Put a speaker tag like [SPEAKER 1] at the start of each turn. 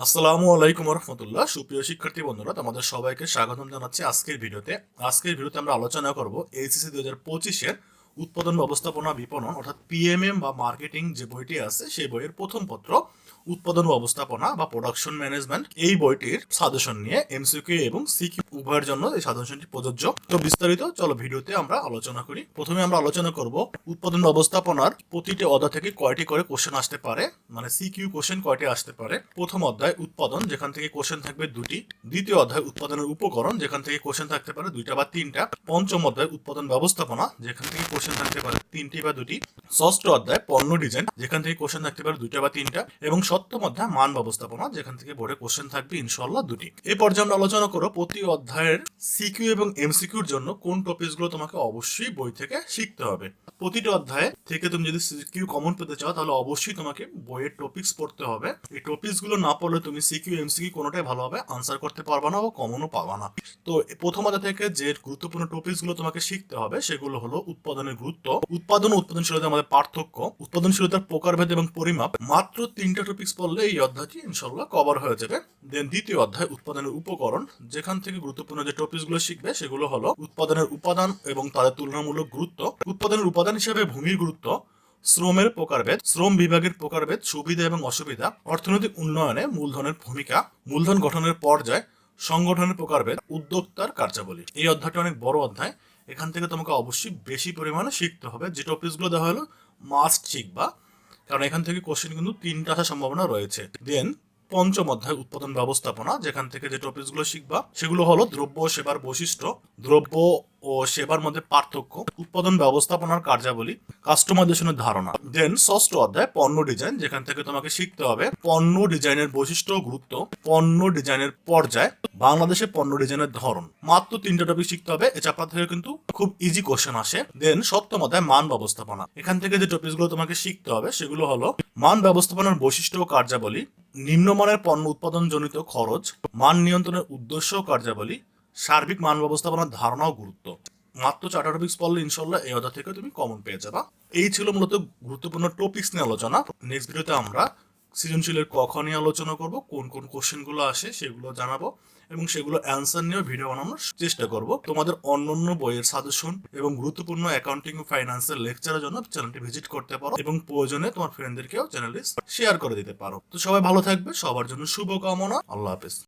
[SPEAKER 1] আসসালামু আলাইকুম রহমতুল্লাহ সুপ্রিয় শিক্ষার্থী বন্ধুরা, তোমাদের সবাইকে স্বাগতম জানাচ্ছি আজকের ভিডিওতে। আজকের ভিডিওতে আমরা আলোচনা করব এইচএসসি দু হাজার পঁচিশের উৎপাদন ব্যবস্থাপনা বিপণন, অর্থাৎ পিএমএম বা মার্কেটিং যে বইটি আছে, সেই বইয়ের প্রথম পত্র, উৎপাদন ব্যবস্থাপনা বা প্রোডাকশন ম্যানেজমেন্ট এই বইটির সাজেশন নিয়ে এমসিকিউ এবং সিকিউ উভয়ের জন্য এই সাজেশনটি প্রযোজ্য। তো বিস্তারিত, চলো ভিডিওতে আমরা আলোচনা করি। প্রথমে আমরা আলোচনা করব উৎপাদন ব্যবস্থাপনার প্রতিটি অধ্যায় থেকে কয়টি করে কোশ্চেন আসতে পারে মানে সিকিউ কোশ্চেন কয়টি আসতে পারে। প্রথম অধ্যায়, উৎপাদন, যেখান থেকে কোশ্চেন থাকবে দুটি। দ্বিতীয় অধ্যায়, উৎপাদনের উপকরণ, যেখান থেকে কোশ্চেন থাকতে পারে দুইটা বা তিনটা। পঞ্চম অধ্যায়, উৎপাদন ব্যবস্থাপনা, যেখান থেকে কোশ্চেন থাকতে পারে তিনটি বা দুটি। ষষ্ঠ অধ্যায়, পণ্য ডিজাইন যেখান থেকে কোশ্চেন থাকতে পারে দুইটা বা তিনটা, এবং সপ্তম অধ্যায়, মান ব্যবস্থাপনা, যেখান থেকে বোর্ডে কোশ্চেন থাকবে ইনশাল্লাহ দুটি। এই পর্যায়ে আমরা আলোচনা করো প্রতি অধ্যায়ের সিকিউ এবং এমসিকিউর জন্য কোন টপিকসগুলো তোমাকে অবশ্যই বই থেকে শিখতে হবে। প্রতিটি অধ্যায়ে থেকে তুমি যদি সিকিউ কমন পেতে চাও, তাহলে অবশ্যই তোমাকে বইয়ের টপিকস পড়তে হবে। এই টপিকসগুলো না পড়লে তুমি সিকিউ এমসিকিউ কোনোটাই ভালোভাবে আনসার করতে পারবে না বা কমনও পাবা না। তো প্রথম থেকে যে গুরুত্বপূর্ণ টপিকসগুলো তোমাকে শিখতে হবে, সেগুলো হলো উৎপাদনের গুরুত্ব, উৎপাদন ও উৎপাদনশীলতার মধ্যে পার্থক্য, উৎপাদনশীলতার প্রকারভেদ এবং পরিমাপ মাত্র তিনটা টপিকস পড়লে এই অধ্যায়টি ইনশাল্লাহ কভার হয়ে যাবে। দেন দ্বিতীয় অধ্যায়, উৎপাদনের উপকরণ। যেখান থেকে গুরুত্বপূর্ণ যে টপিকসগুলো শিখবে, সেগুলো হলো উৎপাদনের উপাদান এবং তাদের তুলনামূলক গুরুত্ব, উৎপাদনের উপাদান হিসেবে ভূমির গুরুত্ব, শ্রমের প্রকারভেদ, শ্রম বিভাগের প্রকারভেদ, সুবিধা এবং অসুবিধা, অর্থনৈতিক উন্নয়নে মূলধনের ভূমিকা, মূলধন গঠনের পর্যায়, সংগঠনের প্রকারভেদ, উদ্যোক্তার কার্যাবলী। এই অধ্যায়টি অনেক বড় অধ্যায়। এখান থেকে তোমাকে অবশ্যই বেশি পরিমাণে শিখতে হবে। যে টপিকসগুলো দেওয়া হলো মাস্ট শিখবা। কারণ এখান থেকে কোশ্চেন কিন্তু তিনটা আসার সম্ভাবনা রয়েছে। দেন পঞ্চম অধ্যায়, উৎপাদন ব্যবস্থাপনা, যেখান থেকে যে টপিকসগুলো শিখবা, সেগুলো হলো দ্রব্য সেবার বৈশিষ্ট্য। দ্রব্য ও সেবার মধ্যে পার্থক্য, উৎপাদন ব্যবস্থাপনার কার্যাবলী, কাস্টমাইজেশনের ধারণা। দেন ষষ্ঠ অধ্যায়, পণ্য ডিজাইন, যেখান থেকে তোমাকে শিখতে হবে পণ্য ডিজাইনের বৈশিষ্ট্য গুরুত্ব, পণ্য ডিজাইনের পর্যায়, বাংলাদেশে পণ্য ডিজাইনের ধরন। মাত্র তিনটা টপিক শিখতে হবে, এ চাপা থেকে কিন্তু খুব ইজি কোশ্চেন আসে। দেন সপ্তম অধ্যায়, মান ব্যবস্থাপনা। এখান থেকে যে টপিকসগুলো তোমাকে শিখতে হবে, সেগুলো হলো মান ব্যবস্থাপনার বৈশিষ্ট্য ও কার্যাবলী, নিম্নমানের পণ্য উৎপাদন জনিত খরচ, মান নিয়ন্ত্রণের উদ্দেশ্য কার্যাবলী সার্বিক মান ব্যবস্থাপনার ধারণা ও গুরুত্ব। মাত্র চারটা টপিক্স পড়লে ইনশাল্লাহ এই অধ্যায় থেকে তুমি কমন পেয়ে যাবা। এই ছিল মূলত গুরুত্বপূর্ণ টপিক্স নিয়ে আলোচনা। নেক্সট ভিডিওতে আমরা সৃজনশীলের কখ নিয়ে আলোচনা করব, কোন কোন কোশ্চেনগুলো আসে সেগুলো জানাব এবং সেগুলো অ্যান্সার নিয়েও ভিডিও বানানোর চেষ্টা করব। তোমাদের অন্যান্য বইয়ের সাজেশন এবং গুরুত্বপূর্ণ অ্যাকাউন্টিং ও ফাইন্যান্সের লেকচারের জন্য চ্যানেলটি ভিজিট করতে পারো এবং প্রয়োজনে তোমার ফ্রেন্ডদেরকেও চ্যানেলটি শেয়ার করে দিতে পারো। তো সবাই ভালো থাকবে, সবার জন্য শুভকামনা। আল্লাহ হাফেজ।